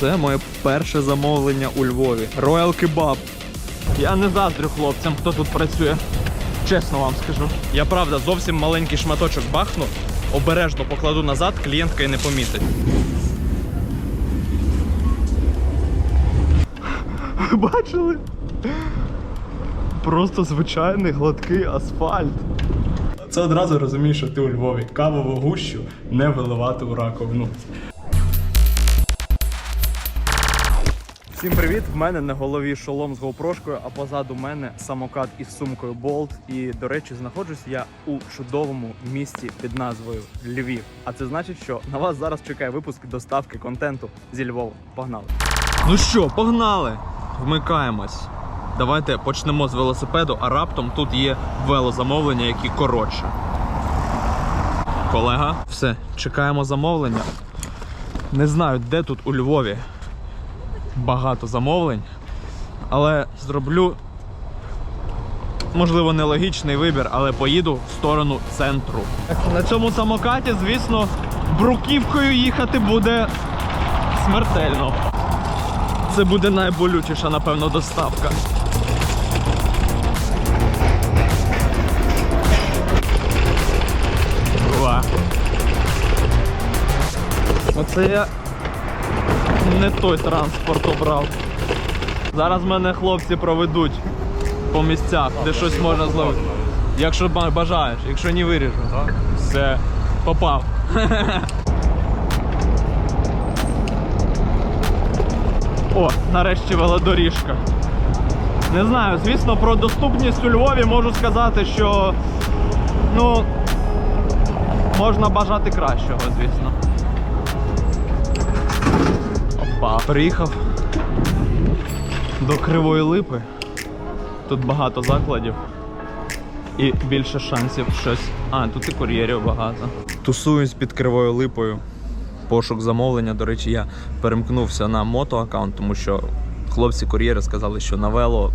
Це моє перше замовлення у Львові. Royal Kebab. Я не заздрю хлопцям, хто тут працює. Чесно вам скажу. Я правда зовсім маленький шматочок бахну, обережно покладу назад, клієнтка і не помітить. Бачили? Просто звичайний гладкий асфальт. Це одразу розумієш, що ти у Львові. Кавову гущу не виливати у раковину. Всім привіт! В мене на голові шолом з гоупрошкою, а позаду мене самокат із сумкою Болт. І, до речі, знаходжусь я у чудовому місті під назвою Львів. А це значить, що на вас зараз чекає випуск доставки контенту зі Львова. Погнали! Ну що, погнали! Вмикаємось. Давайте почнемо з велосипеду, а раптом тут є велозамовлення, які коротше. Колега, все, чекаємо замовлення. Не знаю, де тут у Львові багато замовлень, але зроблю, можливо, нелогічний вибір, але поїду в сторону центру. На цьому самокаті, звісно, бруківкою їхати буде смертельно. Це буде найболючіша, напевно, доставка. Оце я не той транспорт обрав. Зараз мене хлопці проведуть по місцях, де щось можна зловити. Якщо бажаєш, якщо не виріжу. Все, попав. О, нарешті велодоріжка. Не знаю, звісно, про доступність у Львові можу сказати, що ну можна бажати кращого, звісно. Опа, приїхав до Кривої Липи. Тут багато закладів і більше шансів щось. А, тут і кур'єрів багато. Тусуюсь під Кривою Липою. Пошук замовлення. До речі, я перемкнувся на мото-аккаунт, тому що хлопці-кур'єри сказали, що на вело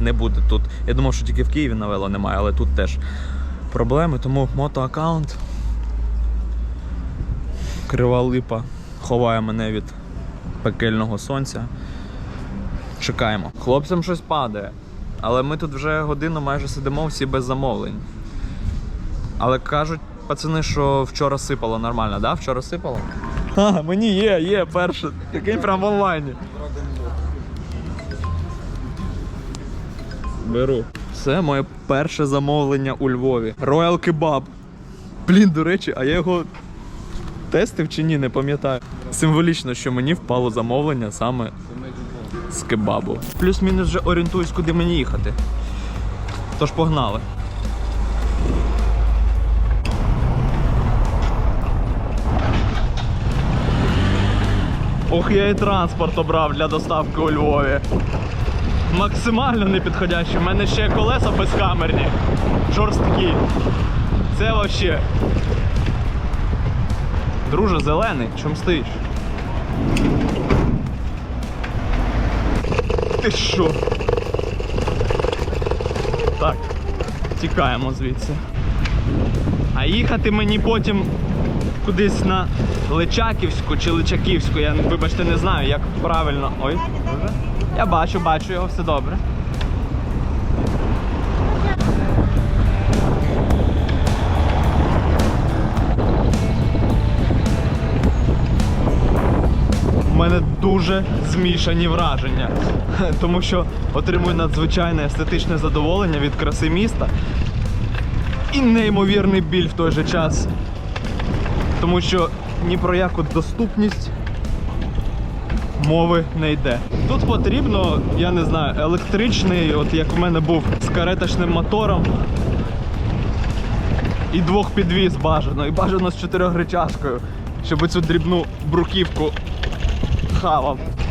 не буде тут. Я думав, що тільки в Києві на вело немає, але тут теж проблеми, тому мото-аккаунт. Крива липа ховає мене від пекельного сонця. Чекаємо. Хлопцям щось падає. Але ми тут вже годину майже сидимо всі без замовлень. Але кажуть, пацани, що вчора сипало нормально, да? Вчора сипало? А, мені є, є, перше. Який прям в онлайні. Беру. Це моє перше замовлення у Львові. Royal Kebab. Блін, до речі, а я його тестив чи ні, не пам'ятаю. Символічно, що мені впало замовлення саме з кебабу. Плюс-мінус вже орієнтуюсь, куди мені їхати. Тож погнали. Ох, я і транспорт обрав для доставки у Львові. Максимально непідходящий. У мене ще колеса безкамерні. Жорсткі. Це вообще. Друже, зелений, чом стоїш? Ти що? Так, тікаємо звідси. А їхати мені потім кудись на Личаківську чи Личаківську, я вибачте не знаю, як правильно. Ой. Я бачу, бачу його, все добре. Мене дуже змішані враження, тому що отримую надзвичайне естетичне задоволення від краси міста і неймовірний біль в той же час. Тому що ні про яку доступність мови не йде. Тут потрібно, я не знаю, електричний, от як у мене був з кареточним мотором. І двох підвіз бажано, і бажано з чотирьохричашкою, щоб цю дрібну бруківку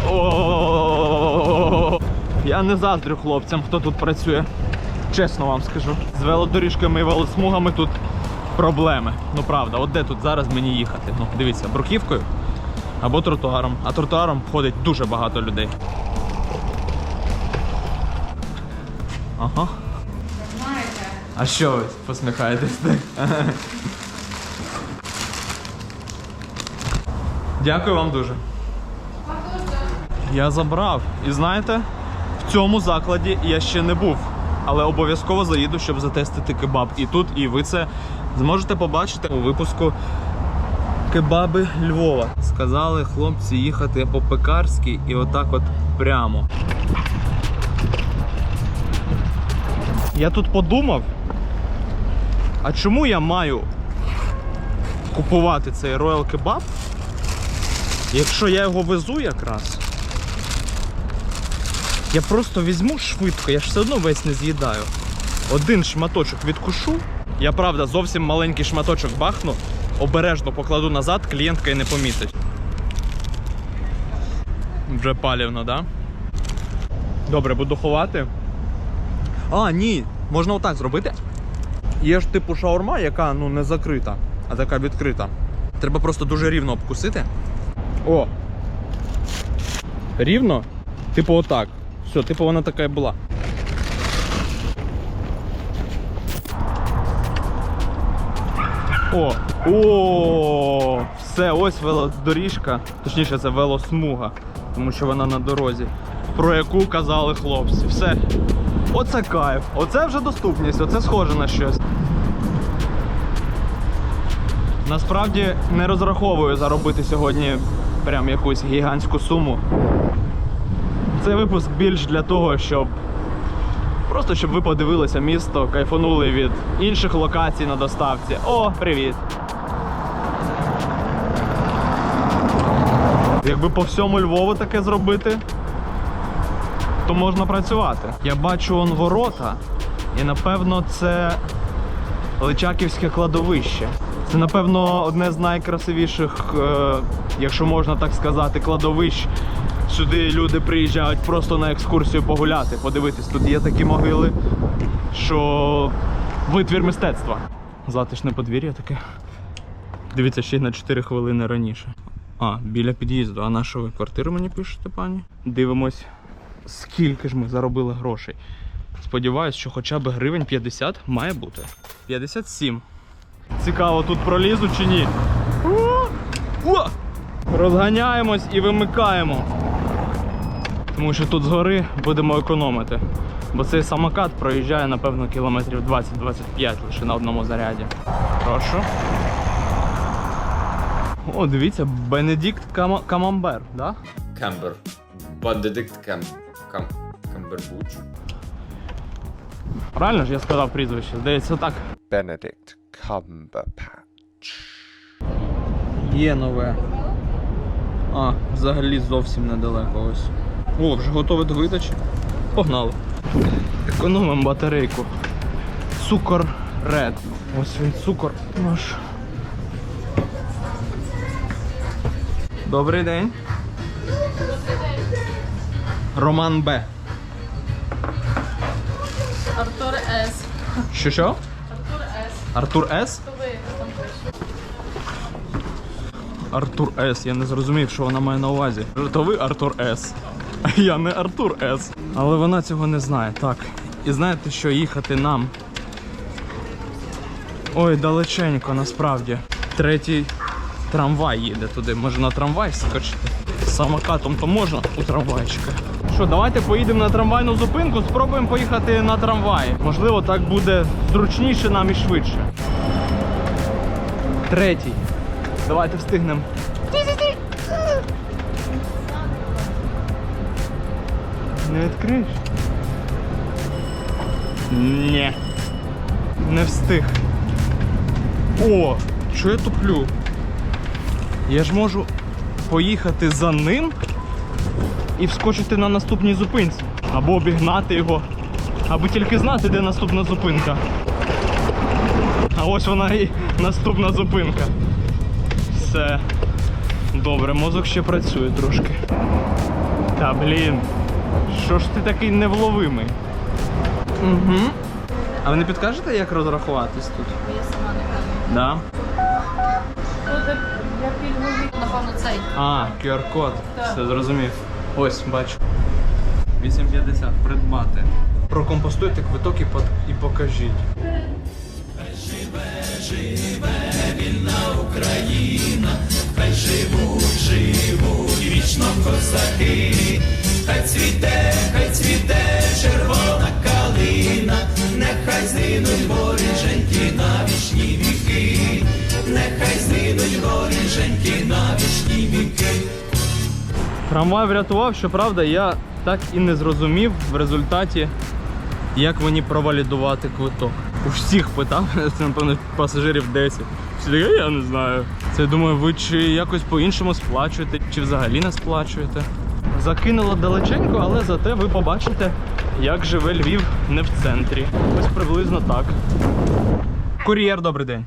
О, Я не заздрю хлопцям, хто тут працює. Чесно вам скажу. З велодоріжками і велосмугами тут проблеми. Ну правда, от де тут зараз мені їхати? Ну, дивіться, бруківкою або тротуаром. А тротуаром ходить дуже багато людей. Ага. А що ви посміхаєтесь? Дякую вам дуже. Я забрав. І знаєте, в цьому закладі я ще не був. Але обов'язково заїду, щоб затестити кебаб. І тут, і ви це зможете побачити у випуску Кебаби Львова. Сказали хлопці їхати по пекарській і отак от прямо. Я тут подумав, а чому я маю купувати цей Royal Kebab, якщо я його везу якраз? Я просто візьму швидко, я ж все одно весь не з'їдаю. Один шматочок відкушу. Я правда зовсім маленький шматочок бахну, обережно покладу назад, клієнтка і не помітить. Вже палівно, да? Добре, буду ховати. А, ні, можна отак зробити. Є ж типу шаурма, яка ну не закрита, а така відкрита. Треба просто дуже рівно обкусити. О! Рівно? Типу отак. Все, типу вона така і була. О! О! Все, ось велодоріжка. Точніше, це велосмуга, тому що вона на дорозі. Про яку казали хлопці. Все. Оце кайф. Оце вже доступність, оце схоже на щось. Насправді не розраховую заробити сьогодні прям якусь гігантську суму. Цей випуск більш для того, щоб просто щоб ви подивилися місто, кайфанули від інших локацій на доставці. О, привіт! Якби по всьому Львову таке зробити, то можна працювати. Я бачу он ворота, і напевно це Личаківське кладовище. Це, напевно, одне з найкрасивіших, е, якщо можна так сказати, кладовищ. Сюди люди приїжджають просто на екскурсію погуляти, подивитись. Тут є такі могили, що витвір мистецтва. Затишне подвір'я таке. Дивіться, ще на 4 хвилини раніше. А, біля під'їзду. А на що ви квартиру мені пишете, пані? Дивимось, скільки ж ми заробили грошей. Сподіваюсь, що хоча б гривень 50 має бути. 57. Цікаво, тут пролізу чи ні. Розганяємось і вимикаємо. Тому що тут згори будемо економити. Бо цей самокат проїжджає, напевно, кілометрів 20-25 лише на одному заряді. Прошу. О, дивіться, Бенедикт Кама- Камамбер, да? Кембер. Бенедикт Кем... Кам... Камбербуч. Правильно ж я сказав прізвище? Здається, так. Benedict Cumberpatch. Є нове. А, взагалі зовсім недалеко ось. О, вже готове до видачі. Погнали. Економимо батарейку. Цукор Ред. Ось він цукор наш. Добрий день. Роман Б. Артур С. Що що? Артур С. Артур С? Артур С. Я не зрозумів, що вона має на увазі. То ви Артур С. Я не Артур С. Але вона цього не знає. Так. І знаєте, що їхати нам. Ой, далеченько, насправді. Третій трамвай їде туди. Може на трамвай скочити? Самокатом то можна у трамвайчика. Що, давайте поїдемо на трамвайну зупинку, спробуємо поїхати на трамваї. Можливо, так буде зручніше нам і швидше. Третій. Давайте встигнемо. Не відкриєш? Ні. Не встиг. О, що я туплю? Я ж можу поїхати за ним і вскочити на наступній зупинці. Або обігнати його, аби тільки знати, де наступна зупинка. А ось вона і наступна зупинка. Все. Добре, мозок ще працює трошки. Та блін. Що ж ти такий невловимий? Угу. А ви не підкажете, як розрахуватись тут? Я сама не кажу. Да. Тут для пільгові, напевно, цей. А, QR-код. Все зрозумів. Ось, бачу. 8,50 придбати. Прокомпостуйте квиток і, по- і покажіть. Україна, хай живуть, живуть Трамвай врятував, щоправда, я так і не зрозумів в результаті, як мені провалідувати квиток. У всіх питав, це напевно пасажирів 10. Всі такі, я не знаю. Це думаю, ви чи якось по-іншому сплачуєте, чи взагалі не сплачуєте. Закинуло далеченько, але зате ви побачите, як живе Львів не в центрі. Ось приблизно так. Кур'єр, добрий день.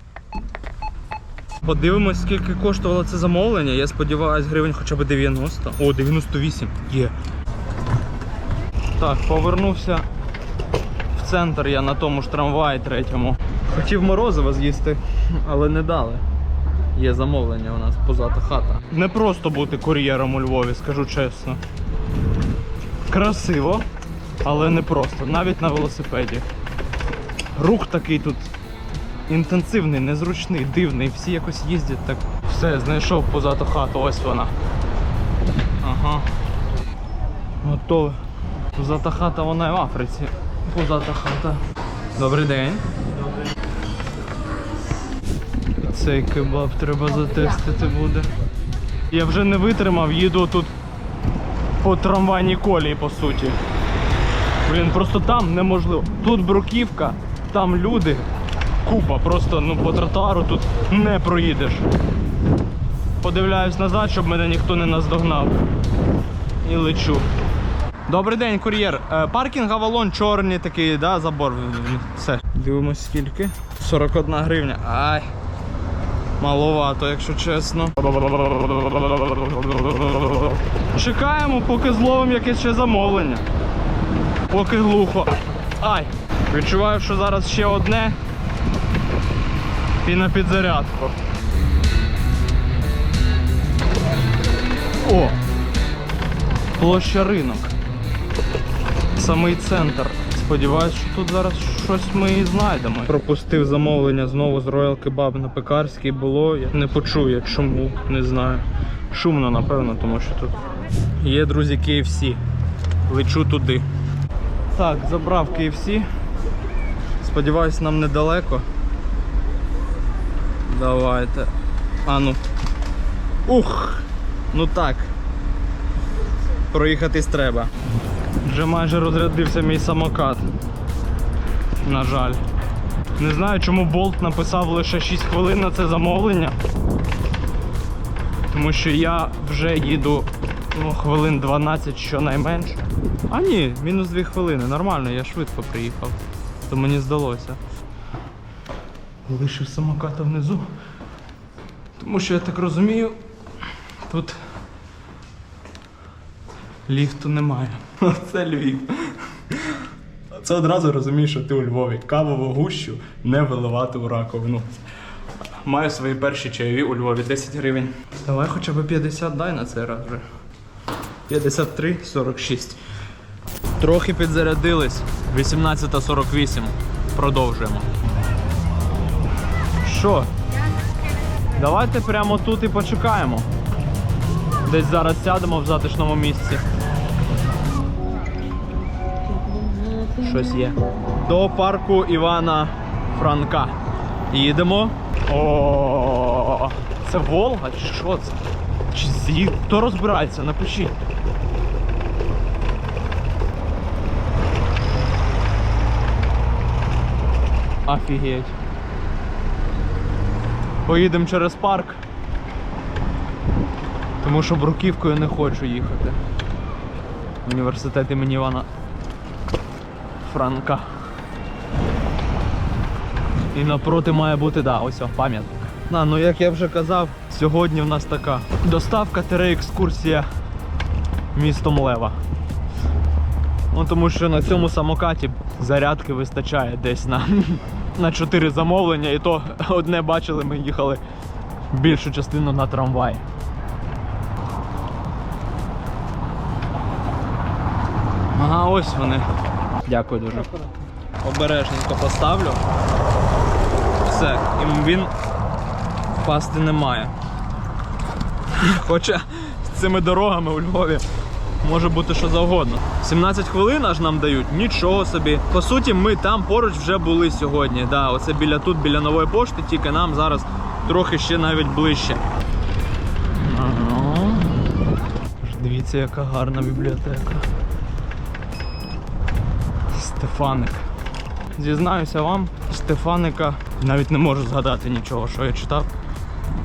Подивимось, скільки коштувало це замовлення. Я сподіваюся, гривень хоча б 90. О, 98. Є. Так, повернувся в центр я на тому ж трамваї третьому. Хотів морозиво з'їсти, але не дали. Є замовлення у нас позата хата. Не просто бути кур'єром у Львові, скажу чесно. Красиво, але не просто. Навіть на велосипеді. Рух такий тут інтенсивний, незручний, дивний. Всі якось їздять так. Все, знайшов позату хату, ось вона. Ага. Готове. Позата хата вона і в Африці. Позата хата. Добрий день. Цей кебаб треба затестити буде. Я вже не витримав, їду тут по трамвайній колії, по суті. Блін, просто там неможливо. Тут бруківка, там люди. Купа, просто ну по тротуару тут не проїдеш. Подивляюсь назад, щоб мене ніхто не наздогнав. І лечу. Добрий день, кур'єр. Е, Паркінг Авалон чорний такий, да, забор. Все. Дивимось скільки. 41 гривня. Ай. Маловато, якщо чесно. Чекаємо, поки зловимо якесь ще замовлення. Поки глухо. Ай! Відчуваю, що зараз ще одне. І на підзарядку. О! Площа ринок. Самий центр. Сподіваюсь, що тут зараз щось ми і знайдемо. Пропустив замовлення знову з Royal Kebab на пекарський було. Я не почув я чому, не знаю. Шумно, напевно, тому що тут є, друзі, KFC. Лечу туди. Так, забрав KFC. Сподіваюсь, нам недалеко. Давайте. А ну. Ух! Ну так. Проїхатись треба. Вже майже розрядився мій самокат. На жаль. Не знаю, чому Болт написав лише 6 хвилин на це замовлення. Тому що я вже їду ну, хвилин 12 щонайменше. А ні, мінус 2 хвилини. Нормально, я швидко приїхав. То мені здалося. Лишив самоката внизу. Тому що я так розумію, тут ліфту немає. Це Львів. Це одразу розумієш, що ти у Львові. Кавову гущу не виливати у раковину. Маю свої перші чайові у Львові 10 гривень. Давай хоча б 50 дай на цей раз вже. 53, 46. Трохи підзарядились. 18.48. Продовжуємо. Що? Давайте прямо тут і почекаємо. Десь зараз сядемо в затишному місці. Щось є. До парку Івана Франка. Їдемо. О, це Волга чи що це? Чи зір? Хто розбирається? Напишіть. Офігеть. Поїдемо через парк. Тому що бруківкою не хочу їхати. Університет імені Івана Франка. І напроти має бути, да, ось пам'ятник. На, ну як я вже казав, сьогодні в нас така доставка екскурсія містом Лева. Ну тому що на цьому самокаті зарядки вистачає десь на, на 4 замовлення, і то одне бачили, ми їхали більшу частину на трамвай. Ага, ось вони. Дякую дуже. Обережненько поставлю. Все, і він впасти не має. Хоча з цими дорогами у Львові може бути що завгодно. 17 хвилин аж нам дають, нічого собі. По суті, ми там поруч вже були сьогодні. Да, оце біля тут, біля нової пошти, тільки нам зараз трохи ще навіть ближче. Ага. Дивіться, яка гарна бібліотека. Стефаник. Зізнаюся вам, Стефаника навіть не можу згадати нічого, що я читав.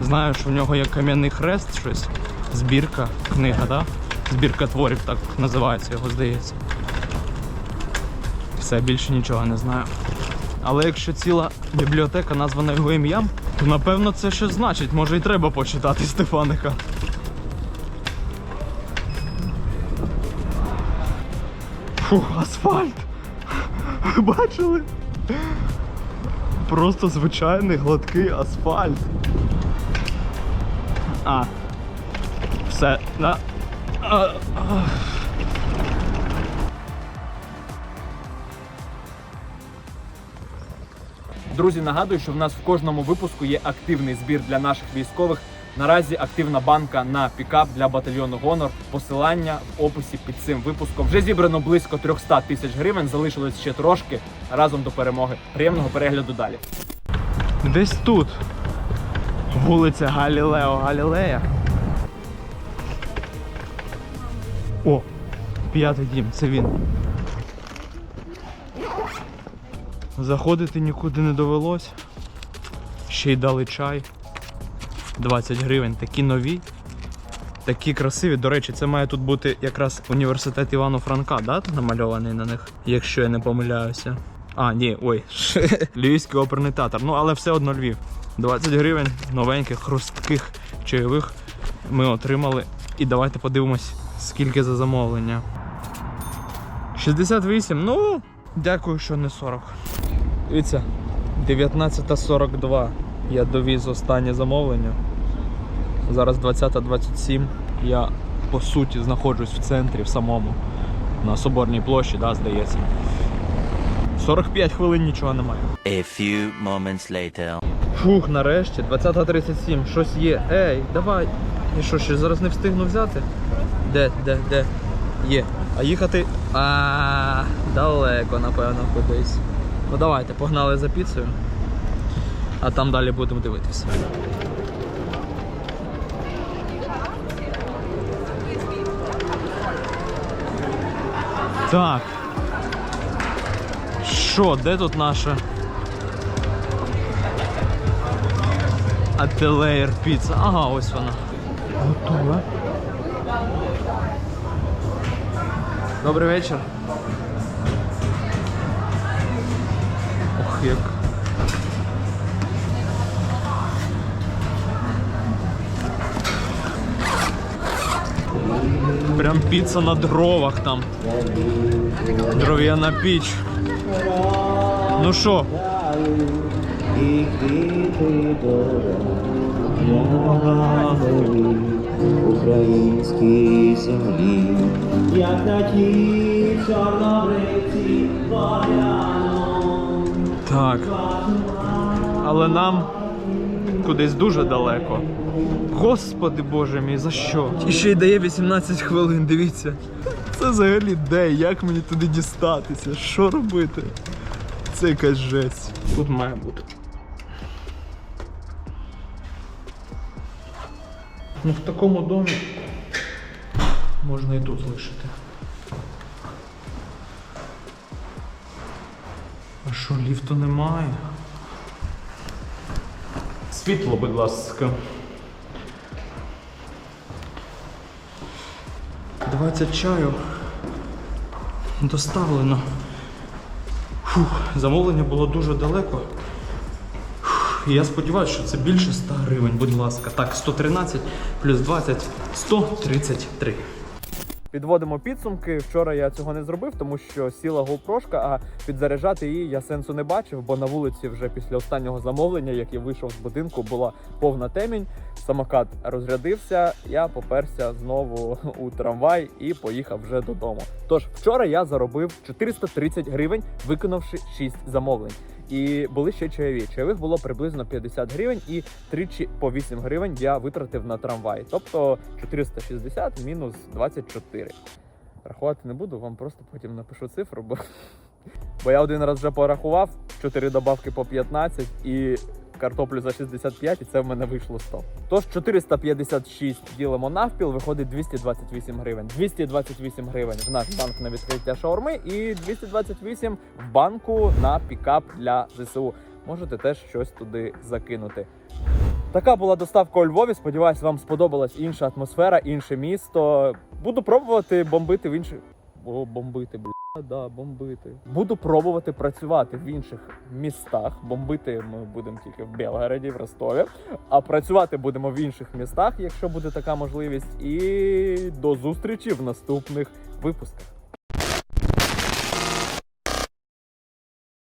Знаю, що в нього є кам'яний хрест, щось. Збірка, книга, да? Збірка творів, так називається його, здається. Все, більше нічого не знаю. Але якщо ціла бібліотека названа його ім'ям, то напевно це щось значить. Може і треба почитати Стефаника. Фу, асфальт! Ви бачили? Просто звичайний гладкий асфальт. А. Все, да. А, а. Друзі, нагадую, що в нас в кожному випуску є активний збір для наших військових. Наразі активна банка на пікап для батальйону Гонор. Посилання в описі під цим випуском. Вже зібрано близько 300 тисяч гривень. Залишилось ще трошки разом до перемоги. Приємного перегляду далі. Десь тут. Вулиця Галілео Галілея. О, п'ятий дім, це він. Заходити нікуди не довелось. Ще й дали чай. 20 гривень. Такі нові, такі красиві. До речі, це має тут бути якраз університет Івано Франка, да? намальований на них, якщо я не помиляюся. А, ні, ой, Львівський оперний театр. Ну, але все одно Львів. 20 гривень новеньких, хрустких чайових ми отримали. І давайте подивимось, скільки за замовлення. 68, ну, дякую, що не 40. Дивіться, 19.42. Я довіз останнє замовлення. Зараз 20.27. Я по суті знаходжусь в центрі в самому. На Соборній площі, да, здається. 45 хвилин нічого немає. A few moments later. Фух, нарешті, 20.37, щось є. Ей, давай. І що, ще зараз не встигну взяти? Де, де, де? Є. А їхати. А далеко, напевно, кудись. Ну давайте, погнали за піцею. А там далі будемо дивитися. Так. Що, де тут наша? Ателеєр піца. Ага, ось вона. Готова. Добрий вечір. Ох, як. Прям піца на дровах там. Дров'яна піч. Ну що, українській землі, як на тій чорнобривці. Так. Але нам кудись дуже далеко. Господи Боже мій, за що? І ще й дає 18 хвилин, дивіться. Це взагалі де? Як мені туди дістатися? Що робити? Це якась жесть. Тут має бути. Ну в такому домі можна і тут лишити. А що, ліфту немає? Світло, будь ласка. 20 чаю. Доставлено. Фух, замовлення було дуже далеко. І я сподіваюся, що це більше 100 гривень, будь ласка. Так, 113 плюс 20 133. Підводимо підсумки. Вчора я цього не зробив, тому що сіла GoPro, а підзаряджати її я сенсу не бачив, бо на вулиці вже після останнього замовлення, як я вийшов з будинку, була повна темінь. Самокат розрядився. Я поперся знову у трамвай і поїхав вже додому. Тож вчора я заробив 430 гривень, виконавши 6 замовлень. І були ще чайові. Чайових було приблизно 50 гривень, і тричі по 8 гривень я витратив на трамвай. Тобто 460 мінус 24. Рахувати не буду, вам просто потім напишу цифру, бо, бо я один раз вже порахував 4 добавки по 15 і картоплю за 65, і це в мене вийшло 100. Тож 456 ділимо навпіл, виходить 228 гривень. 228 гривень в наш банк на відкриття шаурми і 228 в банку на пікап для ЗСУ. Можете теж щось туди закинути. Така була доставка у Львові. Сподіваюсь, вам сподобалась інша атмосфера, інше місто. Буду пробувати бомбити в інших. Бомбити, бля. Да, бомбити. Буду пробувати працювати в інших містах. Бомбити ми будемо тільки в Белгороді, в Ростові. А працювати будемо в інших містах, якщо буде така можливість. І до зустрічі в наступних випусках.